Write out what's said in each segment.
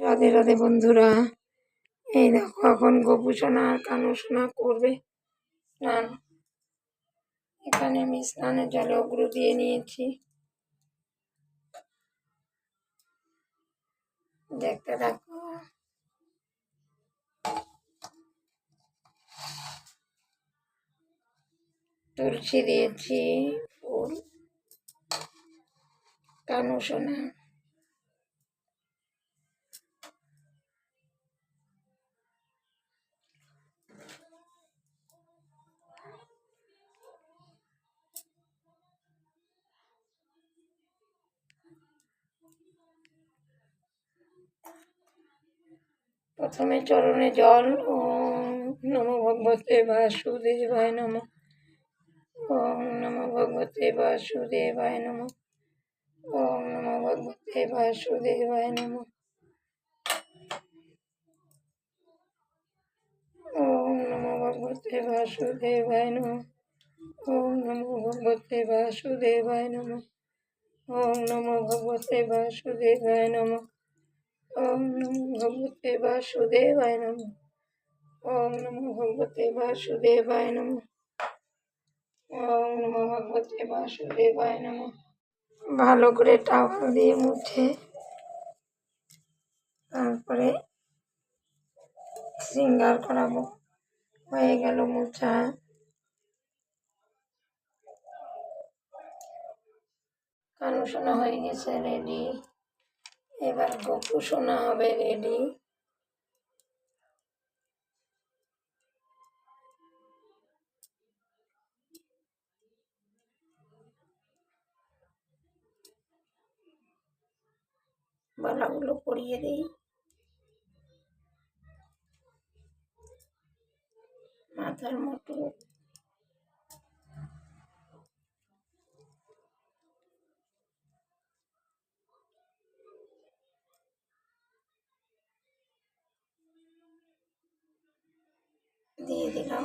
রাধে রাধে বন্ধুরা। এই দেখো, এখন গোপু সোনা আর কানু সোনা করবে স্নান। এখানে আমি স্নানের জলে অগ্রু দিয়ে নিয়েছি। দেখতে দেখো তুলসী দিয়েছি, ফুল কানু সোনা প্রথমে চরণে জল, ওম নমো ভগবতে বাসুদেবায় নম। ওম নমো ভগবতে বাসুদেবায় নম। ওম নমো ভগবতে বাসুদেবায় নম। ওম নমো ভগবতে বাসুদেবায় নম। ওম নমো ভগবতে বাসুদেবায় নম। ওম নমো ভগবতে বাসুদেবায় নমো। ভগবতে বাসুদেবায় নম। ওম নমো ভগবতে বাসুদেবায় নম। ওম নমো ভগবতে বাসুদেবায় নম। ভালো করে টাওয়াল দিয়ে মুছে তারপরে শৃঙ্গার করাবো। হয়ে গেল কানু শোনা হয়ে গেছে রেডি এবার গপু শোনা হবে রেডি বালাগুলো পরিয়ে দিই। মাথার মতো দিয়ে দিলাম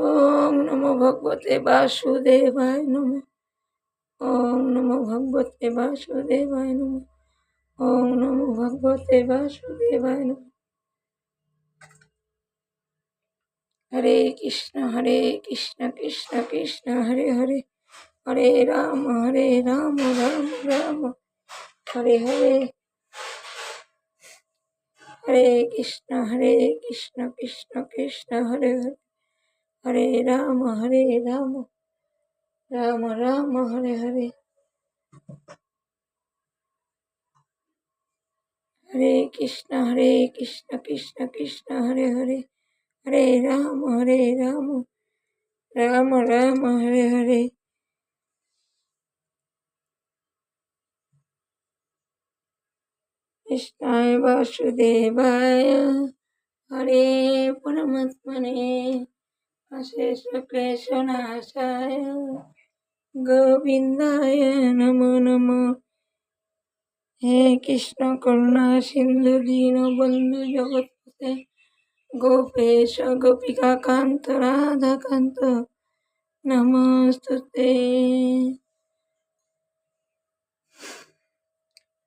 ওম নমো ভগবতে বাসুদেবায় নম। ওম নমো ভগবতে বাসুদেবায় নম। ওম নমো ভগবতে বাসুদেবায় নম। হরে কৃষ্ণ হরে কৃষ্ণ কৃষ্ণ কৃষ্ণ, হরে হরে। হরে রাম হরে রাম রাম রাম। হরে হরে। হরে কৃষ্ণ হরে কৃষ্ণ কৃষ্ণ কৃষ্ণ, হরে হরে। হরে রাম হরে রাম। রাম রাম, হরে হরে। হরে কৃষ্ণ হরে কৃষ্ণ কৃষ্ণ কৃষ্ণ, হরে হরে। হরে রাম হরে রাম। রাম রাম, হরে হরে। কৃষ্ণায় বাসুদেবায়। হরে পরমাত্মনে। অশেষ ক্লেশনাশায় গোবিন্দায় নমো নমো হে কৃষ্ণ করুণা সিন্ধু দীন বন্ধু জগৎপতে গোপেশ গোপিকা কান্ত রাধা কান্ত নমস্তুতে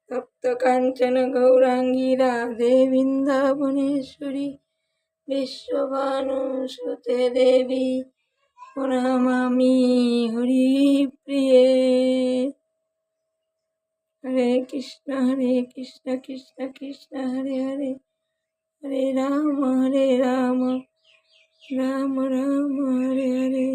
তপ্ত কাঞ্চন গৌরাঙ্গী রাধে বৃন্দাবনেশ্বরী বিশ্বভানুসুতে দেবী, প্রণামামি হরি প্রিয়ে হরে কৃষ্ণ হরে কৃষ্ণ কৃষ্ণ কৃষ্ণ, হরে হরে হরে রাম হরে রাম রাম রাম, হরে হরে।